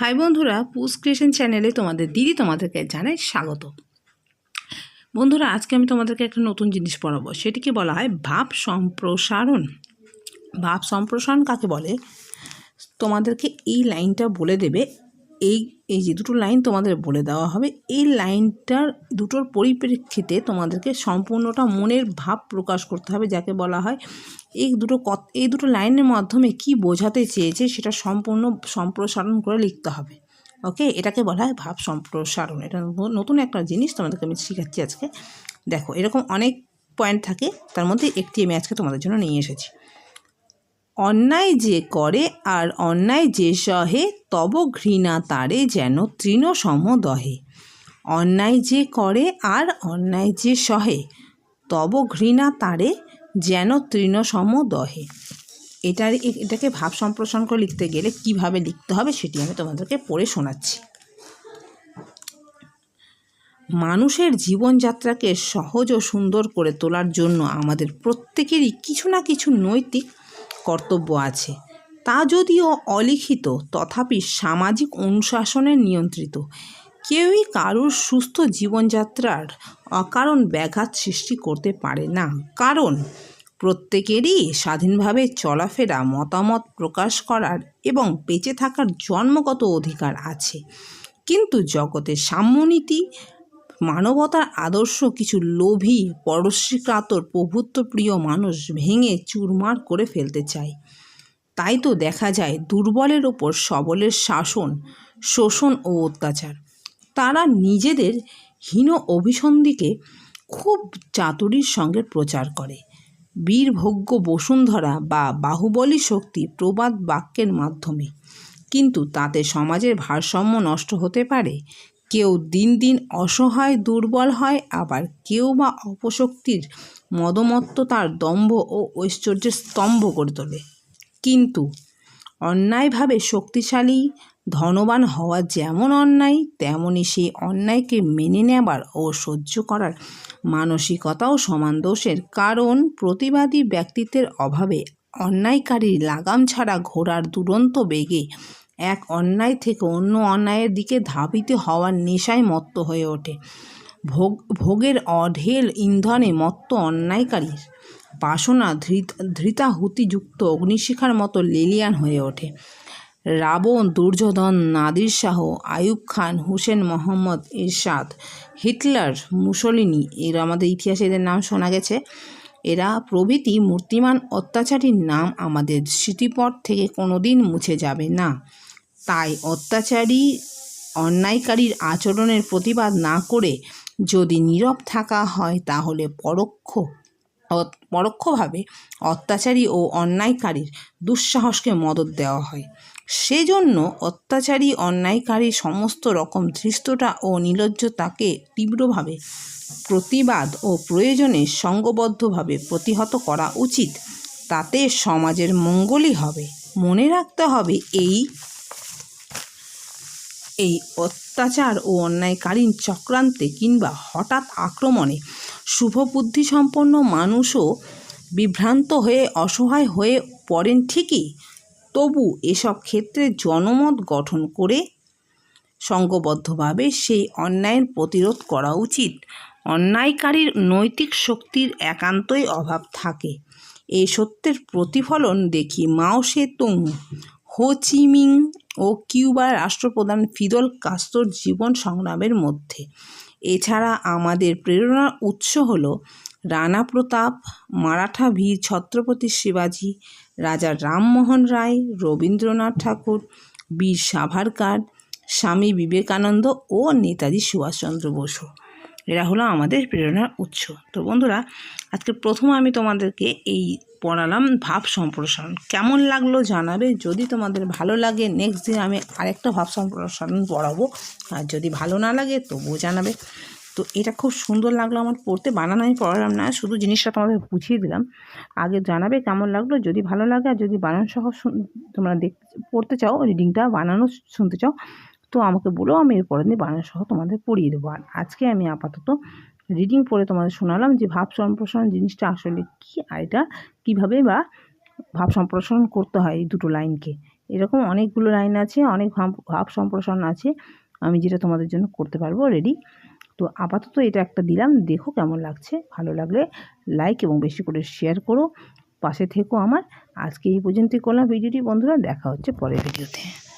High বন্ধুরা, পুস creation চ্যানেলে তোমাদের দিদি তোমাদেরকে জানাই স্বাগত। বন্ধুরা, আজকে আমি তোমাদেরকে একটা নতুন জিনিস পড়াবো। সেটিকে বলা হয় ভাব সম্প্রসারণ। ভাব সম্প্রসারণ কাকে বলে? তোমাদেরকে এই লাইনটা বলে দেবে, এই এই যে দুটো লাইন তোমাদের বলে দেওয়া হবে, এই লাইনটার দুটোর পরিপ্রেক্ষিতে তোমাদেরকে সম্পূর্ণটা মনের ভাব প্রকাশ করতে হবে, যাকে বলা হয় এই দুটো কত এই দুটো লাইনের মাধ্যমে কি বোঝাতে চেয়েছে সেটা সম্পূর্ণ সম্প্রসারণ করে লিখতে হবে। ওকে এটাকে বলা হয় ভাব সম্প্রসারণ। এটা নতুন একটা জিনিস তোমাদেরকে আমি শেখাচ্ছি আজকে। দেখো, এরকম অনেক পয়েন্ট থাকে, তার মধ্যে একটি আমি আজকে তোমাদের জন্য নিয়ে এসেছি। অন্যায় যে করে আর অন্যায় যে সহে, তব ঘৃণা তারে যেন তৃণসম দহে। অন্যায় যে করে আর অন্যায় যে সহে, তব ঘৃণা তারে যেন তৃণসম দহে। এটার এটাকে ভাব সম্প্রসারণ করে লিখতে গেলে কীভাবে লিখতে হবে সেটি আমি তোমাদেরকে পড়ে শোনাচ্ছি। মানুষের জীবনযাত্রাকে সহজ ও সুন্দর করে তোলার জন্য আমাদের প্রত্যেকেরই কিছু না কিছু নৈতিক কর্তব্য আছে। তা যদিও অলিখিত, তথাপি সামাজিক অনুশাসনে নিয়ন্ত্রিত। কেউই কারোর সুস্থ জীবনযাত্রার অকারণ ব্যাঘাত সৃষ্টি করতে পারে না। কারণ, প্রত্যেকেরই স্বাধীনভাবে চলাফেরা, মতামত প্রকাশ করার এবং বেঁচে থাকার জন্মগত অধিকার আছে। কিন্তু জগতে সাম্যনীতি মানবতার আদর্শ কিছু লোভী পরশ্রীকাতর প্রভুত্বপ্রিয় মানুষ ভেঙে চুরমার করে ফেলতে চায়। তাই তো দেখা যায় দুর্বলের ওপর সবলের শাসন, শোষণ ও অত্যাচার। তারা নিজেদের হীন অভিসন্ধিকে খুব চাতুরীর সঙ্গে প্রচার করে। বীরভোগ্য বসুন্ধরা বা বাহুবলী শক্তি প্রবাদ বাক্যের মাধ্যমে। কিন্তু তাতে সমাজের ভারসাম্য নষ্ট হতে পারে? কেউ দিন দিন অসহায়, দুর্বল হয়, আবার কেউ বা অপশক্তির মদমত্ততার দম্ভ ও ঐশ্বর্যের স্তম্ভ করে তোলে। কিন্তু অন্যায়ভাবে শক্তিশালী, ধনবান হওয়া যেমন অন্যায় তেমনই সেই অন্যায়কে মেনে নেবার ও সহ্য করার মানসিকতাও সমান দোষের। কারণ প্রতিবাদী ব্যক্তিত্বের অভাবে অন্যায়কারী লাগাম ছাড়া ঘোড়ার দুরন্ত বেগে এক অন্যায় থেকে অন্য অন্যায়ের দিকে ধাবিত হওয়ার নেশায় মত্ত হয়ে ওঠে। ভোগ, ভোগের অঢেল ইন্ধনে মত্ত অন্যায়কারীর। বাসনা ধৃত, ধৃতাহুতিযুক্ত অগ্নিশিখার মতো লেলিয়ান হয়ে ওঠে। রাবণ, দুর্যোধন, নাদির শাহ আয়ুব খান, হুসেন মোহাম্মদ ইরশাদ হিটলার, মুসলিনি, এর আমাদের ইতিহাসে এদের নাম শোনা গেছে। এরা প্রভৃতি মূর্তিমান অত্যাচারীর নাম আমাদের স্মৃতিপট থেকে কোনোদিন মুছে যাবে না। তাই অত্যাচারী, অন্যায়কারীর আচরণের প্রতিবাদ না করে যদি নীরব থাকা হয় তাহলে পরোক্ষ পরোক্ষভাবে অত্যাচারী ও অন্যায়কারীর দুঃসাহসকে মদত দেওয়া হয়। সেজন্য অত্যাচারী, অন্যায়কারী সমস্ত রকম ধৃষ্টতা ও নির্লজ্জতাকে তীব্রভাবে প্রতিবাদ ও প্রয়োজনে সঙ্গবদ্ধভাবে প্রতিহত করা উচিত। তাতে সমাজের মঙ্গলই হবে। মনে রাখতে হবে এই এই অত্যাচার ও অন্যায়কালীন চক্রান্তে কিংবা হঠাৎ আক্রমণে শুভবুদ্ধিসম্পন্ন মানুষও বিভ্রান্ত হয়ে অসহায় হয়ে পড়েন ঠিকই। তবু এসব ক্ষেত্রে জনমত গঠন করে সংঘবদ্ধভাবে সেই অন্যায়ের প্রতিরোধ করা উচিত। অন্যায়কারীর নৈতিক শক্তির একান্তই অভাব থাকে। এই সত্যের প্রতিফলন দেখি মাও সেতুং, হো চি মিং ও কিউবার রাষ্ট্রপ্রধান ফিদল কাস্তর জীবন সংগ্রামের মধ্যে। এছাড়া আমাদের প্রেরণার উৎস হল রানা প্রতাপ, মারাঠা বীর ছত্রপতি শিবাজী, রাজা রামমোহন রায়, রবীন্দ্রনাথ ঠাকুর, বীর সাভারকার, স্বামী বিবেকানন্দ ও নেতাজি সুভাষচন্দ্র বসু। এরা হলো আমাদের প্রেরণার উৎস। তো বন্ধুরা আজকে প্রথম আমি তোমাদেরকে এই পড়ালাম ভাব সম্প্রসারণ। কেমন লাগল জানাবে? যদি তোমাদের ভালো লাগে নেক্সট দিন আমি আরেকটা ভাব সম্প্রসারণ পড়াবো। আর যদি ভালো না লাগে, তবুও জানাবে। তো এটা খুব সুন্দর লাগল আমার পড়তে। বানানো আমি পড়ালাম না, শুধু জিনিসটা তোমাদের বুঝিয়ে দিলাম। আগে জানাবে কেমন লাগল, যদি ভালো লাগে, আর যদি বানানো সহ তোমরা দেখ পড়তে চাও রিডিংটা বানানো শুনতে চাও, তো আমাকে বলো, আমি এর পরের দিন বানানো সহ তোমাদের পড়িয়ে দেবো। আর আজকে আমি আপাতত রিডিং পড়ে তোমাদের শোনালাম যে ভাব সম্প্রসারণ জিনিসটা আসলে কী আর এটা কীভাবে বা ভাব সম্প্রসারণ করতে হয় এই দুটো লাইনকে। এরকম অনেকগুলো লাইন আছে, অনেক ভাব ভাব সম্প্রসারণ আছে, আমি যেটা তোমাদের জন্য করতে পারব রেডি তো আপাতত এটা একটা দিলাম, দেখো কেমন লাগছে। ভালো লাগলে লাইক এবং বেশি করে শেয়ার করো। পাশে থেকো আমার। আজকে এই পর্যন্তই করলাম। ভিডিওটি বন্ধুরা দেখা হচ্ছে পরের ভিডিওতে।